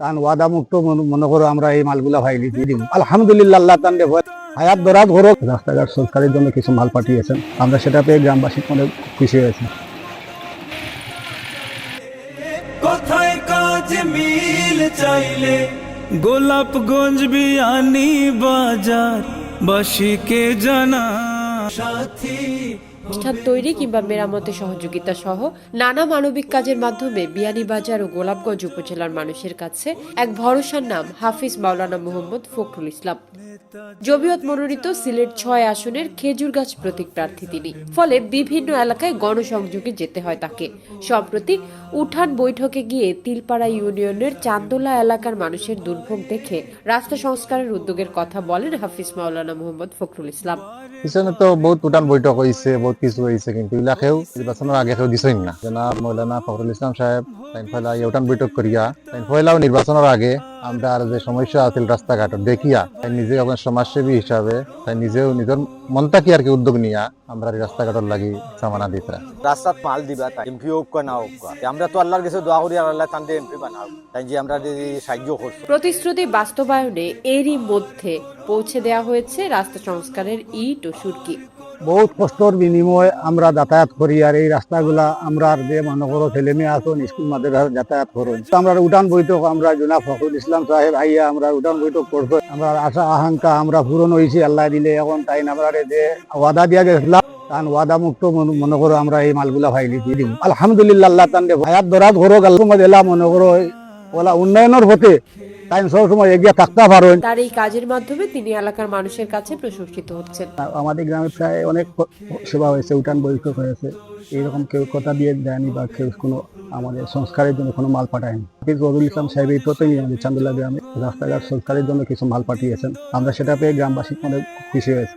তান ওয়াদা মুক্ত মনে করো আমরা এই মালগুলা ভাইলি দিয়ে দিব। আলহামদুলিল্লাহ, আল্লাহ হায়াত রাস্তাঘাট সরকারের জন্য কিছু মাল পাঠিয়েছেন। আমরা সেটা পেয়ে গ্রামবাসী খুশি হয়েছে। গোলাপগঞ্জ বিয়ানি বাজার, বাসীকে জানা প্রতিষ্ঠান তৈরি কিংবা মেরামতে সহযোগিতা সহ নানা মানবিক কাজের মাধ্যমে বিয়ানীবাজার ও গোলাপগঞ্জ উপজেলার মানুষের কাছে এক ভরসার নাম, হাফিজ মাওলানা মোহাম্মদ ফখরুল ইসলাম। জবিয়ত মনোনীত সিলেট ছয় আসনের খেজুর গাছ প্রতীক প্রার্থী তিনি। ফলে বিভিন্ন এলাকায় গণসংযোগে যেতে হয় তাকে। সম্প্রতি উঠান বৈঠকে গিয়ে তিলপাড়া ইউনিয়নের চান্দোলা এলাকার মানুষের দুর্ভোগ দেখে রাস্তা সংস্কারের উদ্যোগের কথা বলেন হাফিজ মাওলানা মোহাম্মদ ফখরুল ইসলাম। পিছনে তো বহুত উঠান বৈঠক হয়েছে বহুত কিছু হয়েছে কিন্তু ইলাকেও নির্বাচনের আগে কেউ দিছই না। জনাব মৌলানা ফখরুল ইসলাম সাহেব তাই ফয়লা উঠান বৈঠক করিয়া তাই ফয়লাও নির্বাচনের আগে আমরা আর যে সমস্যা আছিল রাস্তাঘাট দেখিয়া তাই নিজে একজন সমাজসেবী হিসাবে তাই নিজেও নিজের মনটা কি আর কি উদ্যোগ নিয়া আমরা এই রাস্তাঘাটের লাগি সামানা দিতরা রাস্তাত মাল দিবা তাই এমপি হোক না হোক আমরা তো আল্লাহর কাছে দোয়া করি আর আল্লাহ তান্তে এমপি বানাও তাই যে আমরা যে সাহায্য করছি। প্রতিশ্রুতি বাস্তবায়নে এরই মধ্যে পৌঁছে দেওয়া হয়েছে রাস্তা সংস্কারের ইট ও সুরকি। বহুত কষ্টর বিনিময়ে আমরা যাতায়াত করি আর এই রাস্তাগুলা আমরা যে মনে করো ছেলে মেয়ে আসুন স্কুল মাদের যাতায়াত করুন আমরা উঠান বৈঠক, আমরা জুনা ফখরুল ইসলাম সাহেব আইয়া আমরা উঠান বৈঠক করব আমরা আশা আকাঙ্ক্ষা আমরা পূরণ হয়েছি আল্লাহ দিলে এখন তাই আমরা যে ওয়াদা দিয়া গেছিলাম তান ওয়াদা মুক্ত মনে করো আমরা এই মালগুলা ভাইলি দিব আলহামদুলিল্লাহ, আল্লাহ তান হায়াত দরাজ ঘরক আল্লাহ মনে করো ওলা উন্নয়নের পথে তাই সব সময় এগিয়ে থাকতে পারেন তার এই কাজের মাধ্যমে তিনি এলাকার মানুষের কাছে প্রশংসিত হচ্ছেন। আমাদের গ্রামে প্রায় অনেক সেবা হয়েছে উঠান বৈঠক হয়েছে। এইরকম কেউ কথা দিয়ে দেয়নি বা কেউ কোনো আমাদের সংস্কারের জন্য কোনো মাল পাঠায়নি। হাফিজ রবিউল ইসলাম সাহেব এই প্রথমে আমাদের চান্দুল্লাহ গ্রামে রাস্তাঘাট সংস্কারের জন্য কিছু মাল পাঠিয়েছেন। আমরা সেটা পেয়ে গ্রামবাসী অনেক খুশি হয়েছে।